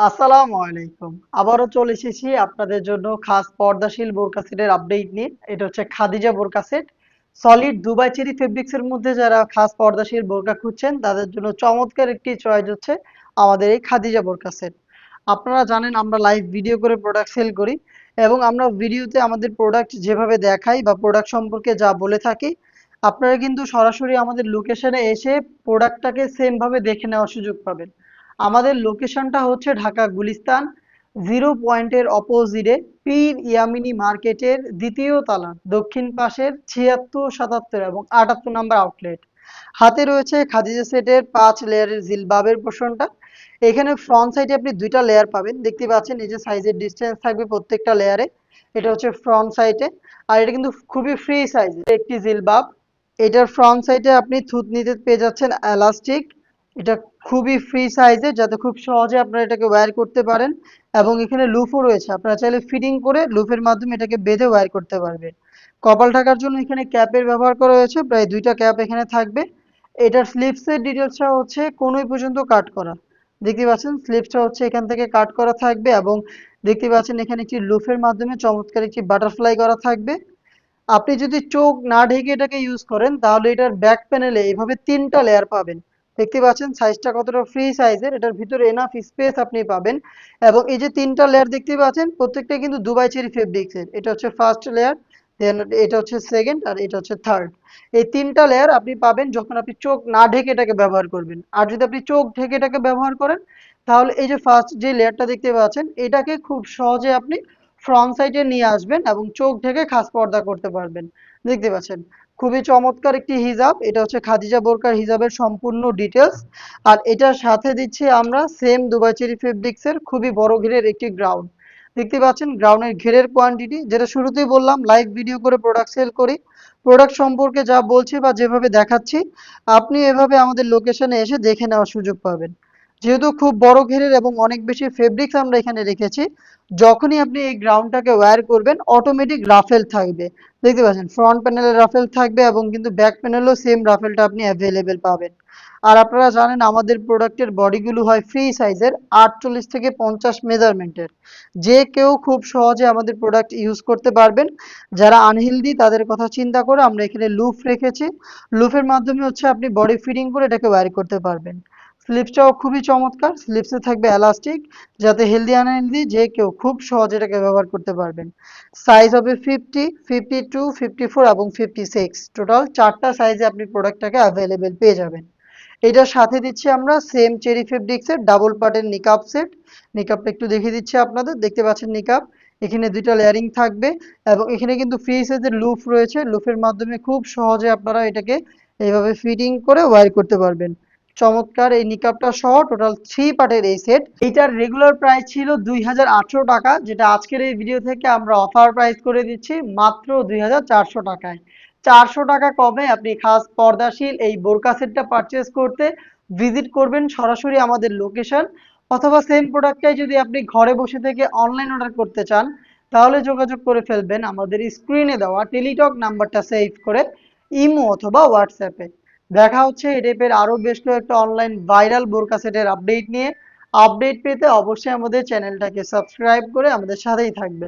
আসসালামু আলাইকুম। আবারও চলে এসেছি আপনাদের জন্য খাস পর্দাশীল বোরকা সেটের আপডেট নিয়ে। এটা হচ্ছে খাদিজা বোরকা set. Solid Dubai cherry fabrics এর মধ্যে যারা খাস পর্দাশীল বোরকা খুঁজছেন, তাদের জন্য চমৎকার একটি চয়েস হচ্ছে আমাদের এই খাদিজা বোরকা সেট। আপনারা জানেন আমরা লাইভ ভিডিও করে প্রোডাক্ট সেল করি এবং আমরা ভিডিওতে আমাদের প্রোডাক্ট যেভাবে দেখাই বা প্রোডাক্ট সম্পর্কে যা বলে থাকি, আপনারা কিন্তু সরাসরি আমাদের লোকেশনে এসে প্রোডাক্টটাকে সেম ভাবে দেখে নেওয়ার সুযোগ পাবেন। আমাদের লোকেশনটা হচ্ছে ঢাকা গুলিস্তান, জিরো পয়েন্টের অপোজিটে পীর ইয়ামিনি মার্কেটের দ্বিতীয় তালা, দক্ষিণ পাশের ছিয়াত্তর, সাতাত্তর এবং আটাত্তর নাম্বার আউটলেট। হাতে রয়েছে খাদিজা সেটের পাঁচ লেয়ারের জিলবাবের পোর্শনটা এখানে ফ্রন্ট সাইডে আপনি দুইটা লেয়ার পাবেন। দেখতে পাচ্ছেন এই যে সাইজের ডিস্টেন্স থাকবে প্রত্যেকটা লেয়ারে এটা হচ্ছে ফ্রন্ট সাইডে আর এটা কিন্তু খুবই ফ্রি সাইজ একটি জিলবাব। এটার ফ্রন্ট সাইডে আপনি থুতনিতে পেয়ে যাচ্ছেন এলাস্টিক এটা খুবই ফ্রি সাইজে যাতে খুব সহজে আপনারা এটাকে ওয়্যার করতে পারেন। এবং এখানে লুফও রয়েছে। আপনারা চাইলে ফিটিং করে লুফের মাধ্যমে এটাকে বেঁধে ওয়্যার করতে পারবেন। কপাল ঢাকার জন্য এখানে ক্যাপের ব্যবহার করা হয়েছে। প্রায় দুইটা ক্যাপ এখানে থাকবে। এটার স্লিপসের ডিটেলসটা হচ্ছে কোনোই পর্যন্ত কাট করা। দেখতে পাচ্ছেন স্লিপসটা হচ্ছে এখান থেকে কাট করা থাকবে এবং দেখতে পাচ্ছেন এখানে একটি লুফের মাধ্যমে চমৎকার একটি বাটারফ্লাই করা থাকবে। আপনি যদি চোখ না ঢেকে এটাকে ইউজ করেন, তাহলে এটার ব্যাক প্যানেলে এভাবে তিনটা লেয়ার পাবেন। দেখতে পাচ্ছেন সাইজটা কতটা ফ্রি সাইজের এটার ভিতরে এনাফ স্পেস আপনি পাবেন। এবং এই যে তিনটা লেয়ার দেখতে পাচ্ছেন প্রত্যেকটা কিন্তু দুবাই চেরি ফেব্রিক্সের এটা হচ্ছে ফার্স্ট লেয়ার দেন এটা হচ্ছে সেকেন্ড আর এটা হচ্ছে থার্ড এই তিনটা লেয়ার আপনি পাবেন যখন আপনি চোখ না ঢেকে এটাকে ব্যবহার করবেন। আর যদি আপনি চোখ ঢেকে এটাকে ব্যবহার করেন, তাহলে এই যে ফার্স্ট যে লেয়ারটা দেখতে পাচ্ছেন, এটাকে খুব সহজে আপনি ফ্রন্ট সাইডে নিয়ে আসবেন এবং চোখ ঢেকে খাস পর্দা করতে পারবেন। দেখতে পাচ্ছেন? খুবই চমৎকার একটি হিজাব। এটা হচ্ছে খাদিজা বোরকার হিজাবের সম্পূর্ণ ডিটেলস আর এটার সাথে দিচ্ছি আমরা সেম দুবাই চেরি ফেব্রিক্সের খুবই বড় ঘেরের একটি গ্রাউন্ড দেখতে পাচ্ছেন গ্রাউন্ডের ঘেরের কোয়ান্টিটি যেটা শুরুতেই বললাম লাইভ ভিডিও করে প্রোডাক্ট সেল করি। প্রোডাক্ট সম্পর্কে যা বলছি বা যেভাবে দেখাচ্ছি, আপনি এভাবে আমাদের লোকেশনে এসে দেখে নেওয়ার সুযোগ পাবেন। যেহেতু খুব বড় ঘেরের এবং অনেক বেশি ফেব্রিক্স আমরা এখানে রেখেছি, যখনই আপনি এই গ্রাউন্ডটাকে ওয়্যার করবেন অটোমেটিক রাফেল থাকবে। দেখতে পাচ্ছেন ফ্রন্ট প্যানেলে রাফেল থাকবে এবং কিন্তু ব্যাক প্যানেলেও সেম রাফেলটা আপনি অ্যাভেলেবেল পাবেন। আর আপনারা জানেন, আমাদের প্রোডাক্টের বডিগুলো হয় ফ্রি সাইজের আটচল্লিশ থেকে পঞ্চাশ মেজারমেন্টের যে কেউ খুব সহজে আমাদের প্রোডাক্ট ইউজ করতে পারবেন। যারা আনহেলদি তাদের কথা চিন্তা করে আমরা এখানে লুফ রেখেছি। লুফের মাধ্যমে হচ্ছে আপনি বডি ফিটিং করে এটাকে ওয়্যার করতে পারবেন। স্লিপসটাও খুবই চমৎকার। স্লিপসে থাকবে এলাস্টিক যাতে হেলদি আনহেলদি যে কেউ খুব সহজে এটাকে ব্যবহার করতে পারবেন। সাইজ হবে fifty fifty two fifty four এবং ফিফটি সিক্স টোটাল চারটা সাইজে আপনি প্রোডাক্টটাকে অ্যাভেলেবেল পেয়ে যাবেন। এটার সাথে দিচ্ছি আমরা সেম চেরি ফেব্রিক্সের ডাবল পার্টের নিকাপ সেট নিকাপটা একটু দেখিয়ে দিচ্ছি আপনাদের। দেখতে পাচ্ছেন নিকাপ এখানে দুইটা লেয়ারিং থাকবে এবং এখানে কিন্তু ফ্রি সাইজের লুফ রয়েছে। লুফের মাধ্যমে খুব সহজে আপনারা এটাকে এইভাবে ফিটিং করে ওয়্যার করতে পারবেন। চমৎকার, এই নিকাপটা সহ টোটাল থ্রি পার্টের এই সেট এইটার রেগুলার প্রাইস ছিল দুই টাকা, যেটা আজকের এই ভিডিও থেকে আমরা অফার প্রাইস করে দিচ্ছি মাত্র দুই হাজার চারশো টাকায়। চারশো টাকা কমে আপনি খাস পর্দাশীল এই বোরকা সেটটা পারচেস করতে ভিজিট করবেন সরাসরি আমাদের লোকেশন অথবা সেম প্রোডাক্টটাই যদি আপনি ঘরে বসে থেকে অনলাইন অর্ডার করতে চান, তাহলে যোগাযোগ করে ফেলবেন আমাদের স্ক্রিনে দেওয়া টেলিটক নাম্বারটা সেভ করে, ইমো অথবা হোয়াটসঅ্যাপে দেখা হচ্ছে এই টাইপের আরও বেশ কয়েকটা অনলাইন ভাইরাল বোরকা সেটের আপডেট নিয়ে। আপডেট পেতে অবশ্যই আমাদের চ্যানেলটাকে সাবস্ক্রাইব করে আমাদের সাথেই থাকবে